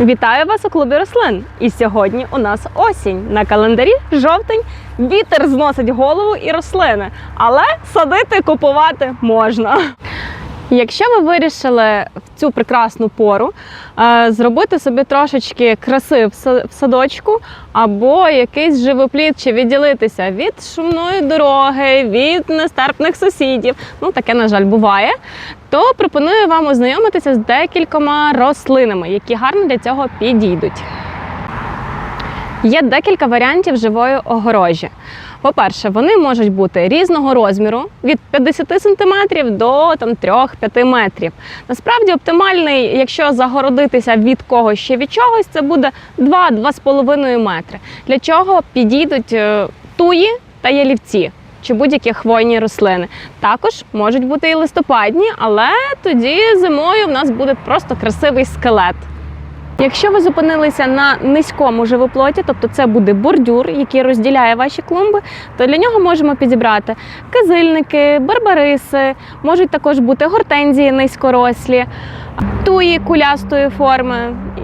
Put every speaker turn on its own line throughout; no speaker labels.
Вітаю вас у клубі рослин. І сьогодні у нас осінь. На календарі жовтень. Вітер зносить голову і рослини, але садити купувати можна. Якщо ви вирішили в цю прекрасну пору е, зробити собі трошечки краси в садочку або якийсь живопліт, чи відділитися від шумної дороги, від нестерпних сусідів, ну таке, на жаль, буває, то пропоную вам ознайомитися з декількома рослинами, які гарно для цього підійдуть. Є декілька варіантів живої огорожі. По-перше, вони можуть бути різного розміру від 50 см до там, 3-5 метрів. Насправді оптимальний, якщо загородитися від когось ще від чогось, це буде 2-2,5 метри. Для чого підійдуть е, туї та ялівці. Чи будь-які хвойні рослини. Також можуть бути і листопадні, але тоді зимою в нас буде просто красивий скелет. Якщо ви зупинилися на низькому живоплоті, тобто це буде бордюр, який розділяє ваші клумби, то для нього можемо підібрати кизильники, барбариси, можуть також бути гортензії низькорослі, туї кулястої форми.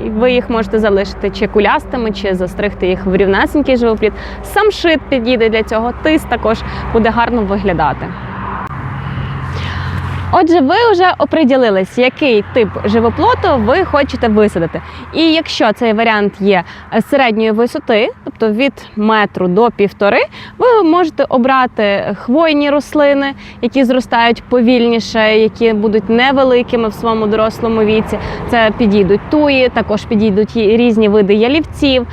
Ви їх можете залишити чи кулястими, чи застригти їх в рівнесенький живопліт. Самшит підійде для цього, тис також буде гарно виглядати. Отже, ви вже оприділились, який тип живоплоту ви хочете висадити. І якщо цей варіант є середньої висоти, тобто від метру до півтори, ви можете обрати хвойні рослини, які зростають повільніше, які будуть невеликими в своєму дорослому віці. Це підійдуть туї, також підійдуть різні види ялівців.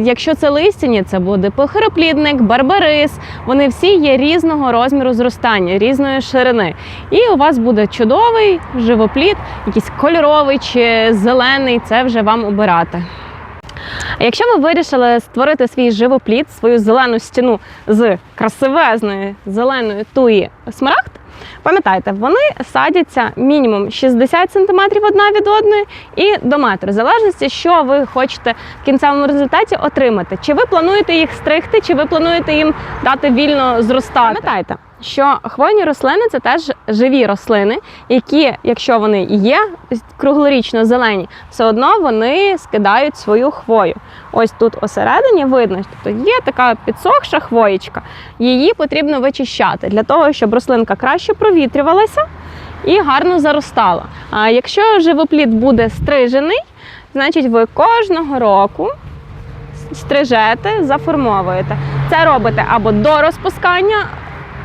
Якщо це листяні, це буде похироплідник, барбарис. Вони всі є різного розміру зростання, різної ширини. І у вас буде чудовий живопліт, якийсь кольоровий чи зелений. Це вже вам обирати. Якщо ви вирішили створити свій живопліт, свою зелену стіну з красивезної зеленої туї смарагд, пам'ятайте, вони садяться мінімум 60 см одна від одної і до метру, в залежності, що ви хочете в кінцевому результаті отримати. Чи ви плануєте їх стригти, чи ви плануєте їм дати вільно зростати. Пам'ятайте, що хвойні рослини це теж живі рослини, які, якщо вони є круглорічно зелені, все одно вони скидають свою хвою. Ось тут осередині видно, тобто є така підсохша хвоєчка. Її потрібно вичищати для того, щоб рослинка краще провітрювалася і гарно заростала. А якщо живопліт буде стрижений, значить ви кожного року стрижете, заформовуєте. Це робите або до розпускання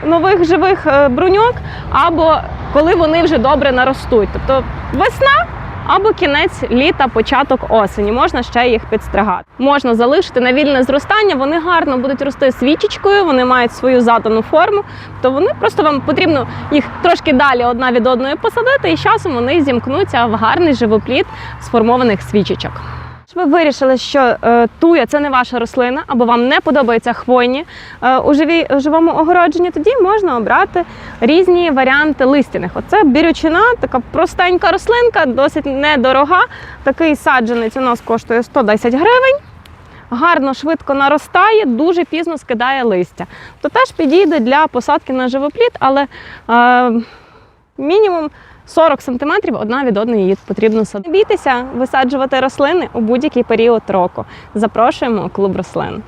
нових живих е, бруньок, або коли вони вже добре наростуть. Тобто весна. Або кінець літа, початок осені, можна ще їх підстригати. Можна залишити на вільне зростання, вони гарно будуть рости свічечкою, вони мають свою задану форму, то вони просто вам потрібно їх трошки далі одна від одної посадити, і з часом вони зімкнуться в гарний живопліт сформованих свічечок. Ви вирішили, що е, туя це не ваша рослина, або вам не подобаються хвойні е, у, живі, у живому огородженні, тоді можна обрати різні варіанти листяних. Оце бірючина, така простенька рослинка, досить недорога. Такий саджанець у нас коштує 110 гривень. Гарно, швидко наростає, дуже пізно скидає листя. То теж підійде для посадки на живопліт, але е, мінімум 40 см одна від одної її потрібно садити. Не висаджувати рослини у будь-який період року. Запрошуємо клуб рослин.